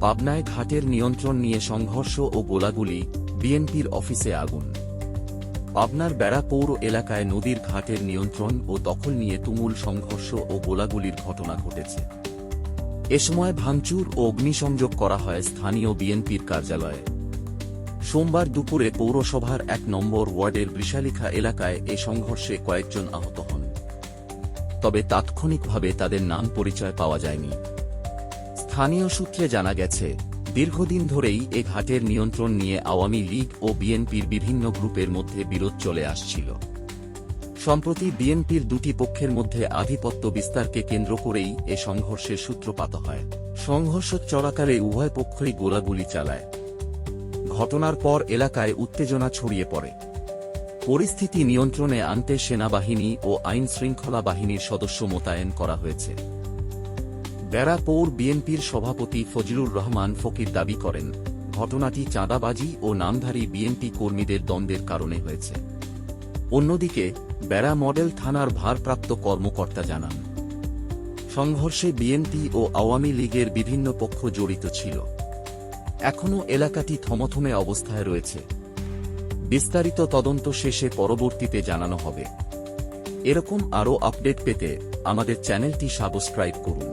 পাবনায় ঘাটের নিয়ন্ত্রণ নিয়ে সংঘর্ষ ও গোলাগুলি, বিএনপির অফিসে আগুন। পাবনার বেড়া পৌর এলাকায় নদীর ঘাটের নিয়ন্ত্রণ ও দখল নিয়ে তুমুল সংঘর্ষ ও গোলাগুলির ঘটনা ঘটেছে। এ সময় ভাঙচুর ও অগ্নিসংযোগ করা হয় স্থানীয় বিএনপির কার্যালয়ে। সোমবার দুপুরে পৌরসভার এক নম্বর ওয়ার্ডের বৃষালিখা এলাকায় এ সংঘর্ষে কয়েকজন আহত হন। তবে তাৎক্ষণিকভাবে তাদের নাম পরিচয় পাওয়া যায়নি। স্থানীয় সূত্রে জানা গেছে, দীর্ঘদিন ধরেই এ ঘাটের নিয়ন্ত্রণ নিয়ে আওয়ামী লীগ ও বিএনপির বিভিন্ন গ্রুপের মধ্যে বিরোধ চলে আসছিল। সম্প্রতি বিএনপির দুটি পক্ষের মধ্যে আধিপত্য বিস্তারকে কেন্দ্র করেই এ সংঘর্ষের সূত্রপাত হয়। সংঘর্ষ চলাকালে উভয় পক্ষই গোলাগুলি চালায়। ঘটনার পর এলাকায় উত্তেজনা ছড়িয়ে পড়ে। পরিস্থিতি নিয়ন্ত্রণে আনতে সেনাবাহিনী ও আইন শৃঙ্খলা বাহিনীর সদস্য মোতায়েন করা হয়েছে। বেড়া পৌর বিএনপির সভাপতি ফজলুর রহমান ফকির দাবি করেন, ঘটনাটি চাঁদাবাজি ও নামধারী বিএনপি কর্মীদের দ্বন্দ্বের কারণে হয়েছে। অন্যদিকে, বেড়া মডেল থানার ভারপ্রাপ্ত কর্মকর্তা জানান, সংঘর্ষে বিএনপি ও আওয়ামী লীগের বিভিন্ন পক্ষ জড়িত ছিল। এখনও এলাকাটি থমথমে অবস্থায় রয়েছে। বিস্তারিত তদন্ত শেষে পরবর্তীতে জানানো হবে। এরকম আরও আপডেট পেতে আমাদের চ্যানেলটি সাবস্ক্রাইব করুন।